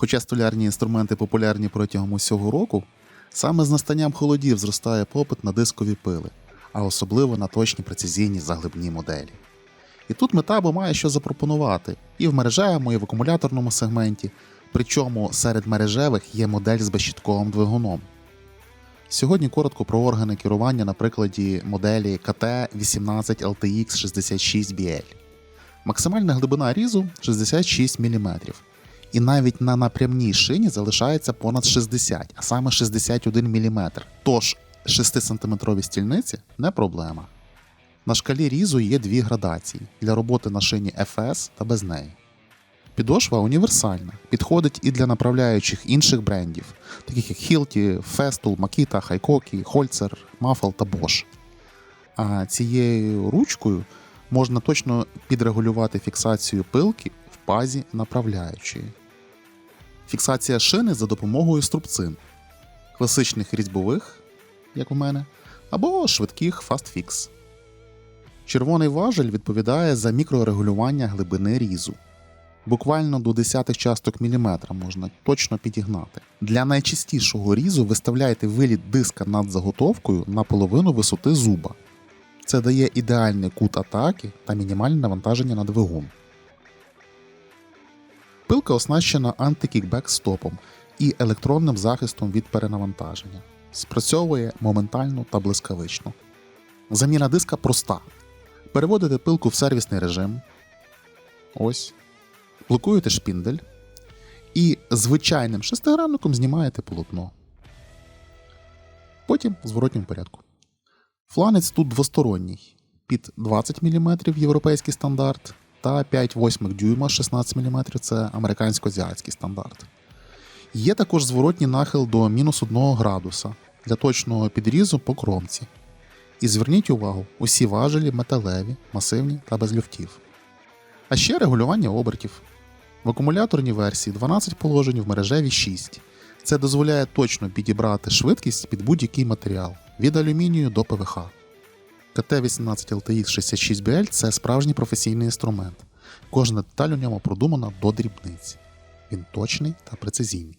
Хоча столярні інструменти популярні протягом усього року, саме з настанням холодів зростає попит на дискові пили, а особливо на точні прецизійні заглибні моделі. І тут метабо має що запропонувати і в мережевому, і в акумуляторному сегменті, причому серед мережевих є модель з безщітковим двигуном. Сьогодні коротко про органи керування на прикладі моделі KT18 LTX 66BL. Максимальна глибина різу 66 мм. І навіть на напрямній шині залишається понад 60, а саме 61 мм. Тож 6-сантиметрові стільниці не проблема. На шкалі різу є дві градації для роботи на шині FS та без неї. Підошва універсальна, підходить і для направляючих інших брендів, таких як Hilti, Festool, Makita, Хайкокі, Holzer, Maffel та Bosch. А цією ручкою можна точно підрегулювати фіксацію пилки пазі направляючої. Фіксація шини за допомогою струбцин, класичних різьбових, як у мене, або швидких Fix. Червоний важель відповідає за мікрорегулювання глибини різу. Буквально до десятих часток міліметра можна точно підігнати. Для найчистішого різу виставляйте виліт диска над заготовкою на половину висоти зуба. Це дає ідеальний кут атаки та мінімальне навантаження на двигун. Пилка оснащена антикікбек стопом і електронним захистом від перенавантаження. Спрацьовує моментально та блискавично. Заміна диска проста. Переводите пилку в сервісний режим. Ось. Блокуєте шпіндель. І звичайним шестигранником знімаєте полотно. Потім в зворотньому порядку. Фланець тут двосторонній під 20 мм європейський стандарт та 5 восьмих дюйма 16 мм це американсько-азіатський стандарт. Є також зворотній нахил до мінус 1 градуса для точного підрізу по кромці. І зверніть увагу, усі важелі металеві, масивні та без люфтів. А ще регулювання обертів. В акумуляторній версії 12 положень, в мережевій 6. Це дозволяє точно підібрати швидкість під будь-який матеріал від алюмінію до ПВХ. КТ-18 LTX 66BL це справжній професійний інструмент. Кожна деталь у ньому продумана до дрібниць. Він точний та прецизійний.